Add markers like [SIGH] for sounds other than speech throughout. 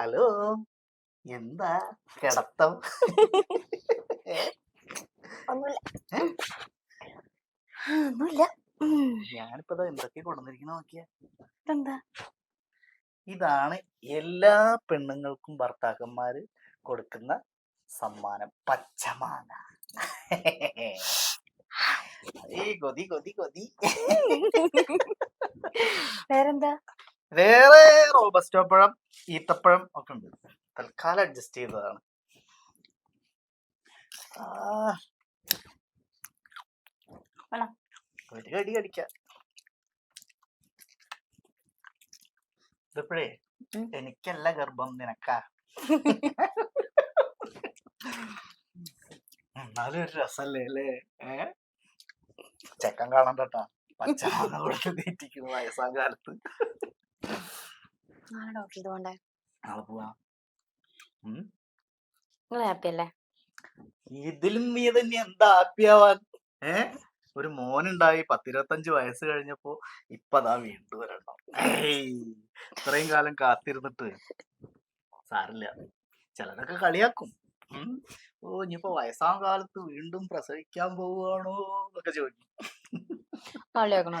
Hello എന്താ കിടത്തം? ഒന്നുമില്ല. ഞാനിപ്പോ എന്തൊക്കെ കൊണ്ടുവന്നിരിക്കുന്ന നോക്കിയ. എന്താ ഇതാണ് എല്ലാ പെണ്ണുങ്ങൾക്കും ഭർത്താക്കന്മാര് കൊടുക്കുന്ന സമ്മാനം. പച്ചമാന കൊതി കൊതി കൊതി. വേറെന്താ? വേറെ റോബസ്റ്റോ പഴം ഈത്തപ്പഴം ഒക്കെ ഉണ്ട്. തൽക്കാലം അഡ്ജസ്റ്റ് ചെയ്തതാണ്. ഒരു കടി കടിക്ക ഇതിപ്പോഴേ. എനിക്കല്ല ഗർഭം നിനക്കാ. എന്നാലും ഒരു രസല്ലേ അല്ലേ? ഏ? ചെക്കൻ കാണണ്ടട്ടാ. പച്ചമാങ്ങ [LAUGHS] കൊടുത്ത് തീറ്റിക്കുന്നു വയസ്സാം കാലത്ത് നാളെ ഡോക്ടർ പോണ്ടേ നാളെ പോവാ. ഉം? നിങ്ങൾ ഹാപ്പി അല്ലേ? ഇതിലും നീ തന്നെ എന്താ ഹാപ്പിയാവാൻ ഏ? ഒരു മോനുണ്ടായി പത്തിരുപത്തഞ്ച് വയസ്സ് കഴിഞ്ഞപ്പോ ഇപ്പതാ വീണ്ടും ഒരെണ്ണം. ഏയ്! ഇത്രയും കാലം കാത്തിരുന്നിട്ട് സാറില്ല ചിലരൊക്കെ കളിയാക്കും. ഓ ഇനിയിപ്പോ വയസ്സാം കാലത്ത് വീണ്ടും പ്രസവിക്കാൻ പോവുകയാണോ എന്നൊക്കെ ചോദിക്കും. കളിയാക്കണോ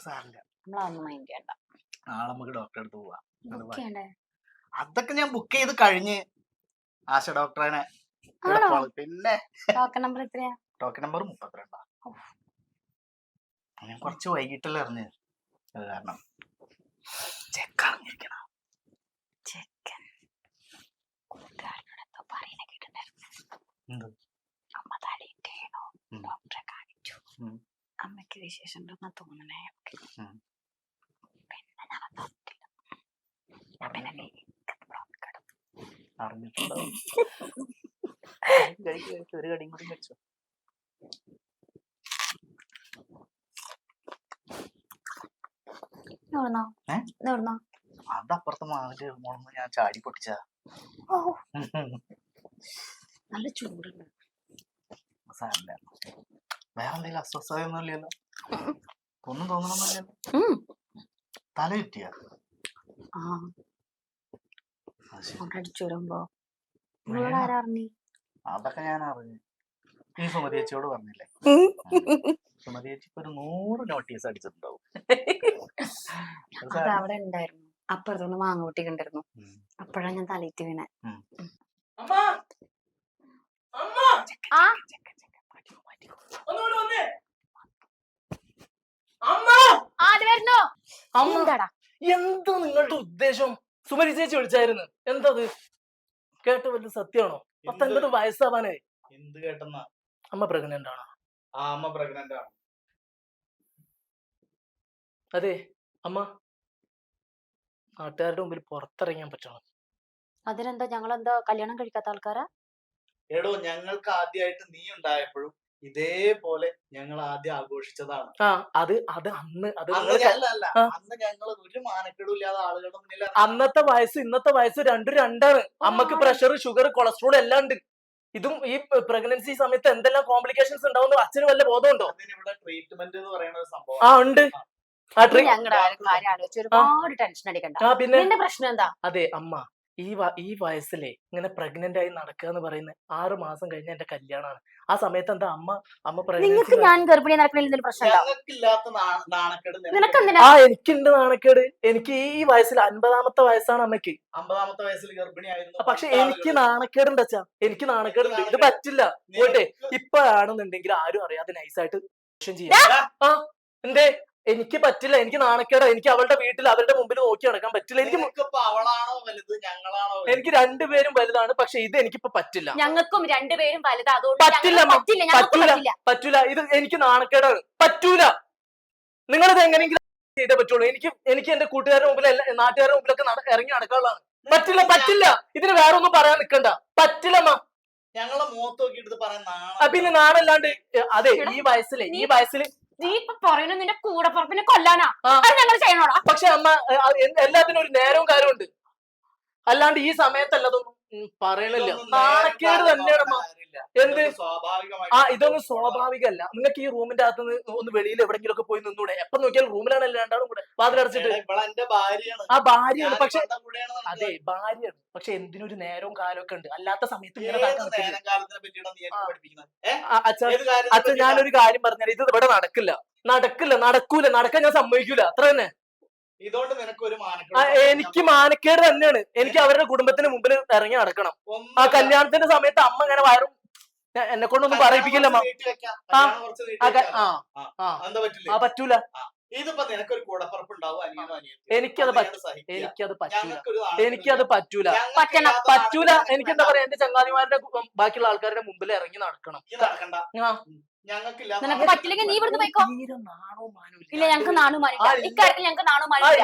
സാരില്ല. നമ്മളതൊന്നും മൈൻഡ് ചെയ്യണ്ട. നാളെ നമുക്ക് ഡോക്ടറെ അടുത്ത് പോവാം. അത് ബുക്ക് ചെയ്യണ്ടേ? അതൊക്കെ ഞാൻ ബുക്ക് ചെയ്ത് കഴിഞ്ഞ് ആശ ഡോക്ടറെ ആണോ? പിന്നെ ടോക്കൺ നമ്പർ എത്രയാ? ടോക്കൺ നമ്പർ മുപ്പത്തിരണ്ടാ. ഞാൻ കുറച്ച് വൈകിട്ടല്ലേ അറിഞ്ഞ് അത് കാരണം ചെക്കറിഞ്ഞിരിക്കണം ചെക്കൻ കൂട്ടുകാരനോട് എന്തോ പറയുന്ന കേട്ടിട്ടുണ്ടായിരുന്നു. എന്ത്? അമ്മ തലയിട്ടേണോ ഉം. ഡോക്ടറെ കാണിച്ചു. ഉം. അമ്മയ്ക്ക് വിശേഷം ഉണ്ടെന്നാ തോന്നണേ. ഉം. പിന്നെ ഞാൻ തന്നിട്ടില്ല ഞാൻ പിന്നെ വീട്ടിൽ കിടന്നു. അറിഞ്ഞിട്ടുണ്ടാവും കഴിക്ക് കഴിക്ക് ഒരു കടിയും കൂടി വെച്ചോ ഇന്ന് എവിടുന്നാ? ഏ? ഇന്ന് എവിടുന്നാ? അത് അപ്പുറത്തെ മാവിന്റെ മോളൊന്ന് ഞാൻ ചാടി പൊട്ടിച്ച [LAUGHS] നല്ല ചൂടുണ്ട്. സാരല്ല വേറെ എന്തെങ്കിലും അസ്വസ്ഥതയൊന്നും ഇല്ലല്ലോ? ഒന്നും തോന്നണമെന്നില്ലല്ലോ തല ചുറ്റിയ? അടിച്ചു വരുമ്പോ നിങ്ങളോട് ആരാ അറിഞ്ഞി അതൊക്കെ ഞാൻ അറിഞ്ഞു ഈ സുമതി ചേച്ചിയോട് പറഞ്ഞില്ലേ? സുമതി ചേച്ചി ഒരു നൂറ് നോട്ടീസ് അടിച്ചിട്ടുണ്ടാവും. അത് അവിടെ ഉണ്ടായിരുന്നു അപ്പുറത്തൊന്ന് മാങ്ങ പൊട്ടിക്കണ്ടായിരുന്നു അപ്പഴാ അപ്പോഴാണ് ഞാൻ തലയിട്ട് വീണെ. എന്താ നിങ്ങളുടെ ഉദ്ദേശം? സുമരി ചേച്ചി വിളിച്ചായിരുന്നു. എന്തത്? കേട്ട വല്ല സത്യമാണോ? പത്തൊൻപത് വയസ്സാവാനായി. എന്ത് കേട്ടെന്നാ? അമ്മ പ്രഗ്നന്റ് ആണോ? ആ അമ്മ പ്രഗ്നന്റ് ആണ്. അതെ അമ്മ. നാട്ടുകാരുടെ മുമ്പിൽ പുറത്തിറങ്ങാൻ പറ്റണം? അതിനെന്താ ഞങ്ങളെന്താ കല്യാണം കഴിക്കാത്ത ആൾക്കാരാ? എടോ ഞങ്ങൾക്ക് ആദ്യമായിട്ട് നീ ഉണ്ടായപ്പോഴും ഇതേപോലെ ഞങ്ങൾ ആദ്യം ആഘോഷിച്ചതാണ്. ആ അത് അത് അന്ന് അത് അന്ന് നിങ്ങൾ ആ. ഞങ്ങൾ ഒരു മാനക്കേടും ഇല്ലാതെ ആളുകളുടെ മുന്നിൽ അന്നത്തെ വയസ്സ് ഇന്നത്തെ വയസ്സ് രണ്ടും രണ്ടാണ്. അമ്മയ്ക്ക് പ്രഷർ ഷുഗർ കൊളസ്ട്രോൾ എല്ലാം ഉണ്ട്. ഇതും ഈ പ്രഗ്നൻസി സമയത്ത് എന്തെല്ലാം കോംപ്ലിക്കേഷൻസ് ഉണ്ടാവും അച്ഛന് വല്ല ബോധമുണ്ടോ? ഇവിടെ ട്രീറ്റ്മെന്റ് എന്ന് പറയുന്ന ഒരു സംഭവം ആ ഉണ്ട്. ആ. ട്രീ ഞങ്ങളുടെ കാര്യം ആലോചിച്ച് ഒരുപാട് ടെൻഷൻ അടിക്കണ്ട. ആ പിന്നെ നിന്റെ പ്രശ്നം എന്താ? അതെ അമ്മ. ഈ വ- ഈ വയസ്സിലെ ഇങ്ങനെ പ്രഗ്നന്റ് ആയി നടക്കുക എന്ന് പറയുന്നത് ആറ് മാസം കഴിഞ്ഞ എന്റെ കല്യാണമാണ് ആ സമയത്ത് എന്താ അമ്മ അമ്മ നിങ്ങൾക്ക് ഞാൻ ഗർഭിണി നടക്കുന്നില്ല എന്തെങ്കിലും പ്രശ്നം ആ എനിക്കുണ്ട് നാണക്കേട്. എനിക്ക് ഈ വയസ്സിൽ അൻപതാമത്തെ വയസ്സാണ് അമ്മയ്ക്ക്. അമ്പതാമത്തെ വയസ്സിൽ ഗർഭിണിയായിരുന്നു പക്ഷെ എനിക്ക് നാണക്കേടുണ്ട് അച്ഛാ. എനിക്ക് നാണക്കേടുണ്ട്. ഇത് പറ്റില്ല. പോട്ടെ ഇപ്പോഴാണെന്നുണ്ടെങ്കിൽ ആരും അറിയാതെ നൈസായിട്ട് ചെയ്യാം. ആ എന്തേ? എനിക്ക് പറ്റില്ല എനിക്ക് നാണക്കേടാ. എനിക്ക് അവളുടെ വീട്ടിൽ അവരുടെ മുമ്പിൽ നോക്കി നടക്കാൻ പറ്റില്ല. എനിക്ക് അവളാണോ വലുത് ഞങ്ങളാണോ വലുത്? എനിക്ക് രണ്ടുപേരും വലുതാണ് പക്ഷെ ഇത് എനിക്കിപ്പോ പറ്റില്ല. ഞങ്ങൾക്കും രണ്ടുപേരും വലുതാ. അതുകൊണ്ട് പറ്റില്ല, ഞങ്ങൾക്ക് അമ്മ. പറ്റില്ല. ഞങ്ങൾക്ക് പറ്റൂല. പറ്റില്ല. പറ്റൂല. ഇത് എനിക്ക് നാണക്കേടാണ്. പറ്റൂല. നിങ്ങളിത് എങ്ങനെയെങ്കിലും ചെയ്തേ പറ്റുള്ളൂ. എനിക്ക് എനിക്ക് എന്റെ കൂട്ടുകാരുടെ മുമ്പിൽ എല്ലാ- നാട്ടുകാരുടെ മുമ്പിലൊക്കെ നട- ഇറങ്ങി നടക്കാനുള്ളതാണ്. പറ്റില്ല പറ്റില്ല. ഇതിന് വേറെ ഒന്നും പറയാൻ നിക്കണ്ട. പറ്റില്ലമ്മ ഞങ്ങളെ മുഖത്ത് നോക്കിയിട്ട് ഇത് പറയാൻ നാണം പിന്നെ നാണല്ലാണ്ട് അതെ ഈ വയസ്സിലെ ഈ വയസ്സിൽ നീ ഇപ്പൊ പറയുന്നു നിന്റെ കൂടെ പുറപ്പിനെ കൊല്ലാനാ. അത് ഞങ്ങൾ ചെയ്യണോടാ? പക്ഷെ അമ്മ എല്ലാത്തിനും ഒരു നേരവും കാര്യമുണ്ട് അല്ലാണ്ട് ഈ സമയത്തല്ലതൊന്നും പറയണില്ല. നാണക്കേട് തന്നെയാണ് എന്ത്? ആ ഇതൊന്നും സ്വാഭാവികമല്ല. നിങ്ങൾക്ക് ഈ റൂമിന്റെ അകത്ത് ഒന്ന് വെളിയിൽ എവിടെങ്കിലും ഒക്കെ പോയി നിന്നൂടെ? എപ്പൊ നോക്കിയാൽ റൂമിലാണ് രണ്ടാളും കൂടെ. വാതിലടച്ചിട്ട് ആ ഭാര്യയാണ്. പക്ഷെ. അതെ ഭാര്യയാണ്. പക്ഷെ എന്തിനൊരു നേരവും കാലവും ഒക്കെ ഉണ്ട്. അല്ലാത്ത സമയത്ത് ഇങ്ങനെ അച്ഛൻ ഞാനൊരു കാര്യം പറഞ്ഞാൽ ഇത് ഇവിടെ നടക്കില്ല. നടക്കില്ല. നടക്കൂല. നടക്കാൻ ഞാൻ സമ്മതിക്കൂല. അത്ര തന്നെ. ഇതുകൊണ്ട് നിനക്ക് ഒരു ആ, എനിക്ക് മാനക്കേട് തന്നെയാണ്. എനിക്ക് അവരുടെ കുടുംബത്തിന് മുമ്പിൽ ഇറങ്ങി നടക്കണം. ആ കല്യാണത്തിന്റെ സമയത്ത് അമ്മ ഇങ്ങനെ വയറും എന്നെ കൊണ്ടൊന്നും പറയിപ്പിക്കില്ല അമ്മ. ആ, ആ, ക- ആ ആ എന്താ പറ്റില്ല? ആ പറ്റൂല. ഇതിപ്പോ നിനക്കൊരു. എനിക്കത്. എനിക്കത് പറ്റൂല. എനിക്കത് പറ്റൂല. പറ്റൂല. എനിക്കെന്താ എനിക്ക് എന്താ പറയാ എന്റെ ചങ്ങാതിമാരുടെ ബാക്കിയുള്ള ആൾക്കാരുടെ മുമ്പിൽ ഇറങ്ങി നടക്കണം. നടക്കണ്ട. നിനക്ക് പറ്റില്ലെങ്കിൽ നീ ഇവിടുന്ന് പോയിക്കോ. ഇല്ല. ഞങ്ങക്ക് നാണു മാനില്ല ആ, ഇല്ല. ഇക്കാര്യത്തിൽ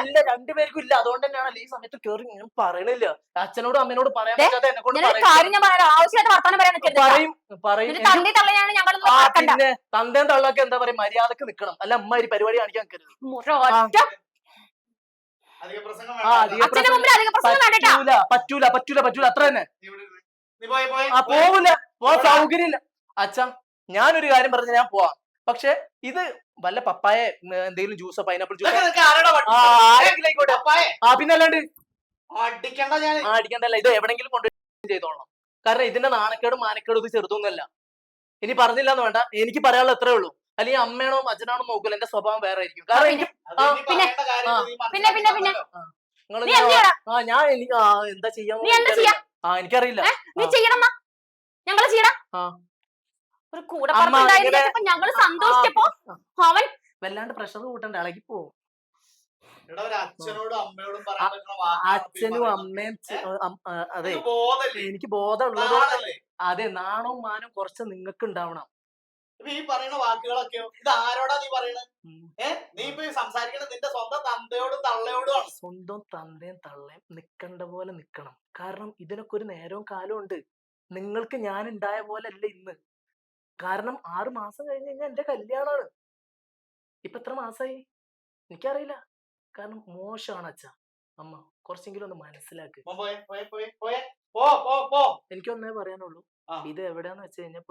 ഇല്ല. രണ്ടുപേർക്കും ഇല്ല. അതുകൊണ്ട് തന്നെയാണ് ഈ സമയത്ത് കേറി ഞാൻ പറയണില്ല. അച്ഛനോടും അമ്മയോട് പറയാൻ പറ്റാതെ എന്നെ കൊണ്ട് നിനക്ക് കാര്യം ഞാൻ പറയാം. ആവശ്യമായിട്ട് വർത്താനം പറയാൻ നിൽക്കരുത് പറയും പറയും. നിന്റെ തള്ളയാണ് പിന്നെ തന്തേം തള്ളൊക്കെ എന്താ പറയാ മര്യാദയ്ക്ക് നിക്കണം. അല്ല അമ്മ ഒരു പരിപാടി കാണിക്കാൻ നിൽക്കരുത് ഒറ്റ. അധിക പ്രസംഗം ആ, അച്ഛന്റെ മുമ്പിൽ അധികം പ്രശ്നം വേണ്ടട്ടാ പറ്റൂല പറ്റൂല പറ്റൂല. അത്ര തന്നെ. പോവില്ല. സൗകര്യമില്ല. അച്ഛാ. ഞാനൊരു കാര്യം പറഞ്ഞ് ഞാൻ പോവാം. പക്ഷെ ഇത് വല്ല പപ്പായ എന്തെങ്കിലും ജ്യൂസോ പൈനാപ്പിൾ ജ്യൂസോ ആ പിന്നെ അല്ലാണ്ട് അടിക്കണ്ട ഞാൻ. അടിക്കണ്ടല്ല. ഇത് എവിടെങ്കിലും കൊണ്ട് ചെയ്തോളണം. കാരണം ഇതിന്റെ നാണക്കേടും മാനക്കേടും ഇത് ചെറുതൊന്നുമല്ല. ഇനി പറഞ്ഞില്ല എന്ന് വേണ്ട. എനിക്ക് പറയാനുള്ള എത്രേ ഉള്ളൂ. അല്ലെങ്കിൽ അമ്മയാണോ അച്ഛനാണോ നോക്കൂല എന്റെ സ്വഭാവം വേറെ ആയിരിക്കും. കാരണം എനിക്ക് ആ, പിന്നെ, പിന്നെ, പിന്നെ, ഞാൻ എനിക്ക് എന്താ ചെയ്യാൻ ചെയ്യാ? ആ എനിക്കറിയില്ല. നീ ചെയ്യണം ഞങ്ങൾ. ഒരു കൂടെ ഇങ്ങനെ- ഞങ്ങൾ സന്തോഷിച്ചപ്പോ അവൻ വല്ലാണ്ട് പ്രഷർ കൂട്ടണ്ട ഇളകി പോവും എടാ, ഒരു അച്ഛനോടും അമ്മയോടും പറയാൻ പറ്റുന്ന വാക്കാണ് അച്ഛനും അമ്മയും അതെ. എനിക്ക് ബോധമുള്ളത്? അതെ നാണവും മാനവും കുറച്ച് നിങ്ങൾക്ക് ഉണ്ടാവണം ഈ പറയുന്ന വാക്കുകളൊക്കെയോ? ഇത് ആരോടാ നീ പറയണത് ഏ? നീ ഇപ്പൊ സംസാരിക്കണത് നിന്റെ സ്വന്തം തന്തയോടും തള്ളയോടും സ്വന്തം തന്തയും തള്ളയും നിക്കണ്ട പോലെ നിക്കണം. കാരണം ഇതിനൊക്കെ ഒരു നേരവും കാലവും ഉണ്ട്. നിങ്ങൾക്ക് ഞാൻ ഉണ്ടായ പോലെ അല്ല ഇന്ന്. കാരണം ആറ് മാസം കഴിഞ്ഞ് കഴിഞ്ഞാൽ എന്റെ കല്യാണമാണ് ഇപ്പൊ എത്ര മാസമായി എനിക്കറിയില്ല. കാരണം മോശമാണ് അച്ഛ അമ്മ. കുറച്ചെങ്കിലും ഒന്ന് മനസ്സിലാക്ക്. എനിക്ക് എനിക്കൊന്നേ പറയാനുള്ളൂ. ഇത് എവിടെയാന്ന് വെച്ച് കഴിഞ്ഞാൽ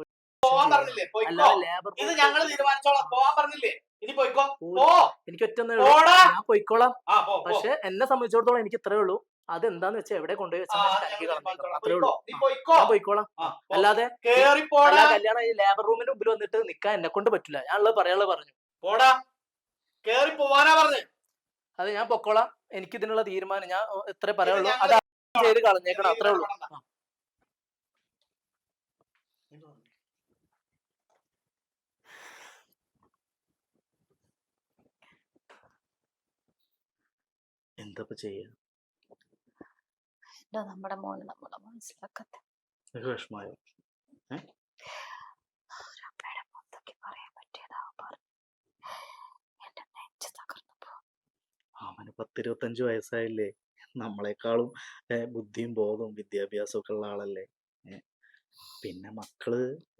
എനിക്ക് ഒറ്റ ഞാൻ പൊയ്ക്കോളാം. പക്ഷെ എന്നെ സംബന്ധിച്ചിടത്തോളം എനിക്ക് ഇത്രേ ഉള്ളൂ. അതെന്താന്ന് വെച്ചാൽ എവിടെ കൊണ്ടുപോയി വെച്ചാൽ കലക്കി കളഞ്ഞേക്കണം അത്രേ ഉള്ളൂ. ഞാൻ പോയിക്കോളാം. അല്ലാതെ കേറി പോടാ. കല്യാണം ഈ ലേബർ റൂമിന്റെ മുമ്പിൽ വന്നിട്ട് നിക്കാൻ എന്നെ കൊണ്ട് പറ്റില്ല. ഞാനുള്ളത് പറയാനുള്ളത് പറഞ്ഞു. പോടാ. കേറി പോവാനാ പറഞ്ഞു. അത് ഞാൻ പൊക്കോളാം. എനിക്ക് ഇതിനുള്ള തീരുമാനം ഞാൻ എത്ര പറയുള്ളൂ അത് ചെയ്ത് കളഞ്ഞേക്കണം. അത്രേ ഉള്ളൂ. എന്താ ചെയ്യാ? നമ്മുടെ മോന് നമ്മളെ മനസ്സിലാക്കത്ത. ഒരമ്മയുടെ മുഖത്തൊക്കെ പറയാൻ പറ്റിയതാ പറഞ്ഞു എന്റെ നെഞ്ച് തകർന്നു പോ അവന് പത്തിരുപത്തഞ്ച് വയസ്സായില്ലേ. നമ്മളെക്കാളും ബുദ്ധിയും ബോധവും വിദ്യാഭ്യാസവും ഒക്കെ ഉള്ള ആളല്ലേ. പിന്നെ മക്കൾ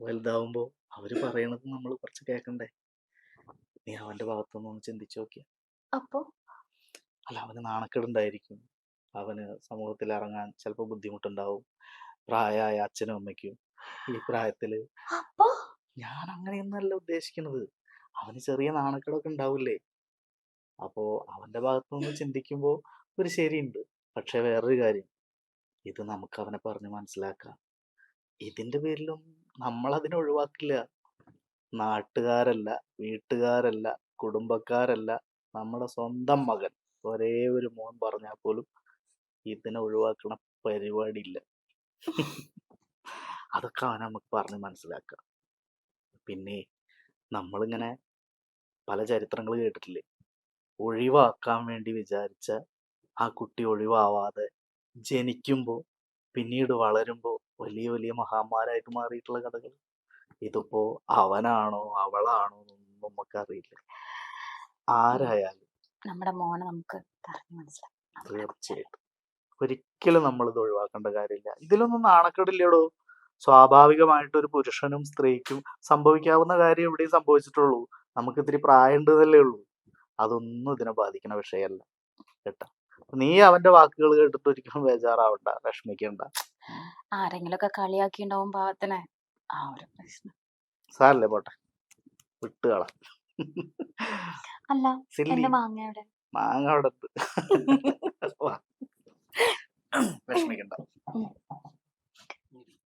വലുതാവുമ്പോ അവർ പറയണത് നമ്മൾ കുറച്ച് കേക്കണ്ടേ? നീ അവന്റെ ഭാഗത്തുനിന്ന് ഒന്ന് ചിന്തിച്ചു നോക്കിയ. അപ്പോ? അല്ല അവന് നാണക്കേടുണ്ടായിരിക്കും അവന് സമൂഹത്തിൽ ഇറങ്ങാൻ ചിലപ്പോൾ ബുദ്ധിമുട്ടുണ്ടാവും. പ്രായമായ അച്ഛനും അമ്മയ്ക്കും ഈ പ്രായത്തിൽ. ഞാൻ അങ്ങനെയൊന്നല്ല ഉദ്ദേശിക്കുന്നത്. അവന് ചെറിയ നാണക്കേടൊക്കെ ഉണ്ടാവില്ലേ? അപ്പോ അവന്റെ ഭാഗത്തു നിന്ന് ചിന്തിക്കുമ്പോ ഒരു ശരിയുണ്ട്. പക്ഷെ വേറൊരു കാര്യം. ഇത് നമുക്ക് അവനെ പറഞ്ഞ് മനസ്സിലാക്കാം. ഇതിന്റെ പേരിലും നമ്മൾ അതിനെ ഒഴിവാക്കില്ല. നാട്ടുകാരല്ല വീട്ടുകാരല്ല കുടുംബക്കാരല്ല നമ്മുടെ സ്വന്തം മകൻ. ഒരേ ഒരു മോൻ പറഞ്ഞാൽ പോലും ഇതിനെ ഒഴിവാക്കണ പരിപാടിയില്ല. അതൊക്കെ അവനെ നമുക്ക് പറഞ്ഞ് മനസ്സിലാക്കാം. പിന്നെ നമ്മളിങ്ങനെ പല ചരിത്രങ്ങൾ കേട്ടിട്ടില്ലേ? ഒഴിവാക്കാൻ വേണ്ടി വിചാരിച്ച ആ കുട്ടി ഒഴിവാവാതെ ജനിക്കുമ്പോൾ പിന്നീട് വളരുമ്പോൾ വലിയ വലിയ മഹാന്മാരായിട്ട് മാറിയിട്ടുള്ള കഥകൾ. ഇതിപ്പോ അവനാണോ അവളാണോ എന്നൊന്നും നമുക്കറിയില്ല. ആരായാലും നമ്മുടെ മോനെ നമുക്ക് തീർച്ചയായിട്ടും. ഒരിക്കലും നമ്മൾ ഇത് ഒഴിവാക്കേണ്ട കാര്യമില്ല. ഇതിലൊന്നും നാണക്കേടില്ലടോ? സ്വാഭാവികമായിട്ട് ഒരു പുരുഷനും സ്ത്രീക്കും സംഭവിക്കാവുന്ന കാര്യം എവിടെയും സംഭവിച്ചിട്ടുള്ളൂ. നമുക്ക് ഇത്തിരി പ്രായമുണ്ടെന്നല്ലേ ഉള്ളൂ. അതൊന്നും ഇതിനെ ബാധിക്കുന്ന വിഷയമല്ല. കേട്ടോ? നീ അവന്റെ വാക്കുകൾ കേട്ടിട്ട് ഒരിക്കലും ബേജാറാവണ്ട. വിഷമിക്കണ്ട. ആരെങ്കിലും ഒക്കെ കളിയാക്കിണ്ടാവും പാവത്തിനെ. ആ ഒരു പ്രശ്നം. സാറല്ലേ പോട്ടെ. വിട്ടുകള അല്ല മാങ്ങ അവിടെ മാങ്ങ അവിടെ. [LAUGHS] [CLEARS THROAT] Başıma geldi.